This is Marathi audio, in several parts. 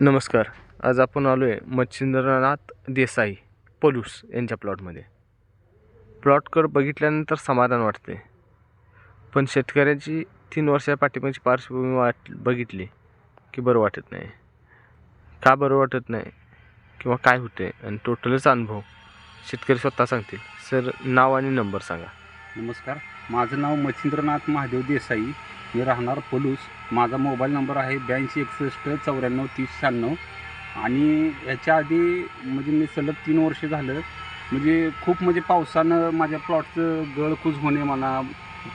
नमस्कार. आज आपण आलो आहे मच्छिंद्रनाथ देसाई पलूस यांच्या प्लॉटमध्ये. प्लॉटकर बघितल्यानंतर समाधान वाटते. पण शेतकऱ्याची तीन वर्षा पाठीमागची पार्श्वभूमी वाट बघितली की बरं वाटत नाही. का बरं वाटत नाही? किंवा काय होते आणि टोटलच अनुभव शेतकरी स्वतः सांगतील. सर नाव आणि नंबर सांगा. नमस्कार. माझं नाव मच्छिंद्रनाथ महादेव देसाई. मी राहणार पलूस. माझा मोबाईल नंबर आहे ब्याऐंशी एकसष्ट चौऱ्याण्णव तीस शहाण्णव. आणि ह्याच्या आधी म्हणजे मी सलग तीन वर्ष झालं. म्हणजे खूप म्हणजे पावसानं माझ्या प्लॉटचं गळकूज होणे म्हणा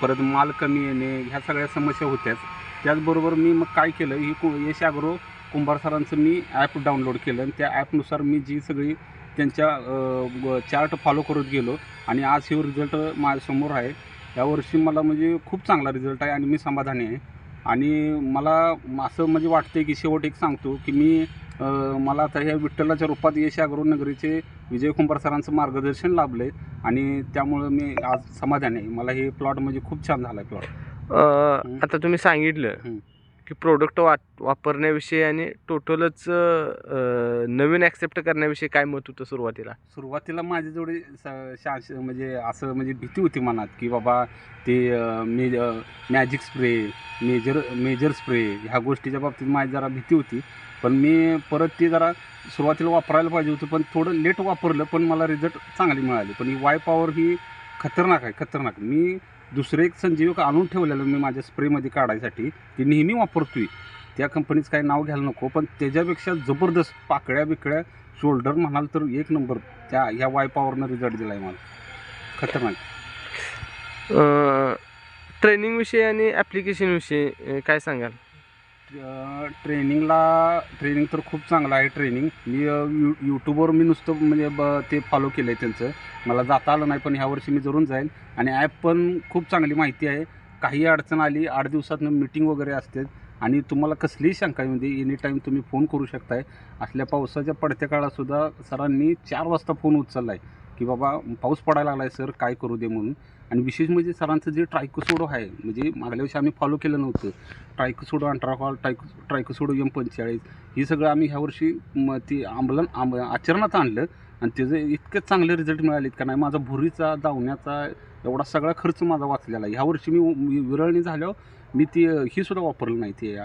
परत माल कमी येणे ह्या सगळ्या समस्या होत्याच. त्याचबरोबर मी मग काय केलं ही कु यश आग्रो कुंभार सरांचं मी ॲप डाउनलोड केलं. आणि त्या ॲपनुसार मी जी सगळी त्यांच्या चार्ट फॉलो करत गेलो. आणि आज हे रिझल्ट माझ्यासमोर आहे. यावर्षी मला म्हणजे खूप चांगला रिझल्ट आहे आणि मी समाधानी आहे. आणि मला असं म्हणजे वाटतं की शेवट एक सांगतो की मी मला आता ह्या विठ्ठलाच्या रूपात यश नगरीचे विजय कुंभार सरांचं मार्गदर्शन लाभलं आहे आणि त्यामुळं मी आज समाधानी आहे. मला हे प्लॉट म्हणजे खूप छान झाला आहे प्लॉट अं, आता तुम्ही सांगितलं. की प्रोडक्ट वा वापरण्याविषयी आणि टोटलच नवीन ॲक्सेप्ट करण्याविषयी काय मत होतं सुरुवातीला? सुरुवातीला माझ्याजवळ स- शास म्हणजे असं म्हणजे भीती होती मनात की बाबा ते मेज मे magic spray major major spray ह्या गोष्टीच्या बाबतीत माझी जरा भीती होती. पण मी परत ते जरा सुरुवातीला वापरायला पाहिजे होतं पण थोडं लेट वापरलं पण मला रिझल्ट चांगली मिळाली. पण ही वाय पॉवर ही खतरनाक आहे खतरनाक. मी दुसरे एक संजीवक आणून ठेवलेलं मी माझ्या स्प्रेमध्ये काढायसाठी ती नेहमी वापरतोय. त्या कंपनीचं काही नाव घ्यायला नको पण त्याच्यापेक्षा जबरदस्त पाकळ्या बिकळ्या शोल्डर म्हणाल तर एक नंबर. त्या ह्या वायपावरनं रिझल्ट दिला आहे मला. खतरनाक. ट्रेनिंगविषयी आणि ॲप्लिकेशनविषयी काय सांगाल? ट्रेनिंगला ट्रेनिंग तर खूप चांगलं आहे ट्रेनिंग. मी यू यूट्यूबवर मी नुसतं म्हणजे ब ते फॉलो केलं आहे त्यांचं. मला जाता आलं नाही पण ह्या वर्षी मी जरूर जाईल आणि ॲप पण खूप चांगली माहिती आहे. काही अडचण आली आठ दिवसातनं मीटिंग वगैरे असते. आणि तुम्हाला कसलीही शंका म्हणजे एनी टाईम तुम्ही फोन करू शकताय. असल्या पावसाच्या पडत्या काळातसुद्धा सरांनी चार वाजता फोन उचलला आहे की बाबा पाऊस पडायला लागला आहे सर काय करू दे म्हणून. आणि विशेष म्हणजे सरांचं जे ट्रायकोसोडो आहे म्हणजे मागल्या वर्षी आम्ही फॉलो केलं नव्हतं. ट्रायकोसोडो अल्ट्राकॉल ट्रायको ट्रायकोसोडो एम पंचेचाळीस हे सगळं आम्ही ह्या वर्षी ते ती आंबलन आंब आचरणात आणलं. आणि त्याचं इतके चांगले रिझल्ट मिळालेत का नाही माझा भुरीचा दावण्याचा एवढा सगळा खर्च माझा वाचलेला आहे. ह्या वर्षी मी विरळणी झाल्यावर मी ती ही सुद्धा वापरलं नाही ते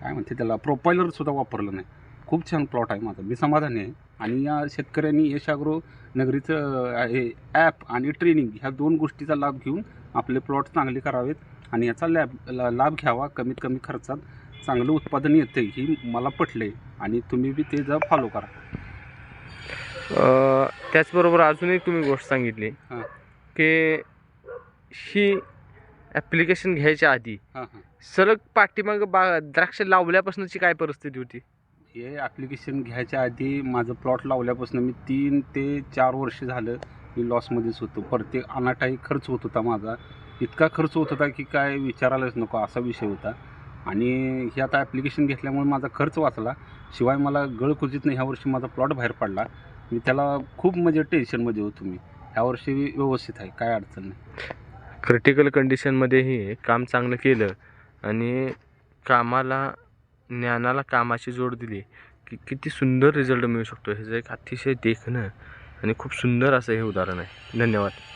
काय म्हणते त्याला प्रोपायलरसुद्धा वापरलं नाही. खूप छान प्लॉट आहे माझा. मी समाधानी आहे. आणि या शेतकऱ्यांनी यश अग्रो नगरीचं हे ॲप आणि ट्रेनिंग ह्या दोन गोष्टीचा लाभ घेऊन आपले प्लॉट चांगले करावेत आणि याचा लॅब लाभ घ्यावा कमीत कमी खर्चात. चांगलं उत्पादन येतं ही मला पटले आणि तुम्ही बी ते जर फॉलो करा. त्याचबरोबर अजून एक तुम्ही गोष्ट सांगितली हां. की ही ॲप्लिकेशन घ्यायच्या आधी सलग पाठीमाग बा द्राक्ष लावल्यापासूनची काय परिस्थिती होती? हे ॲप्लिकेशन घ्यायच्या आधी माझं प्लॉट लावल्यापासून मी तीन ते चार वर्ष झालं मी लॉसमध्येच होतो. प्रत्येक अनाटाही खर्च होत होता माझा. इतका खर्च होत होता की काय विचारायलाच नको असा विषय होता. आणि हे आता ॲप्लिकेशन घेतल्यामुळे माझा खर्च वाचला. शिवाय मला गळकुजीतनं नाही ह्या वर्षी माझा प्लॉट बाहेर पडला. मी त्याला खूप म्हणजे टेन्शनमध्ये होतो मी. ह्या वर्षी व्यवस्थित आहे काय अडचण नाही. क्रिटिकल कंडिशनमध्येही काम चांगलं केलं आणि कामाला ज्ञानाला कामाची जोड दिली. की किती सुंदर रिझल्ट मिळू शकतो ह्याचं एक अतिशय देखणं आणि खूप सुंदर असं हे उदाहरण आहे. धन्यवाद.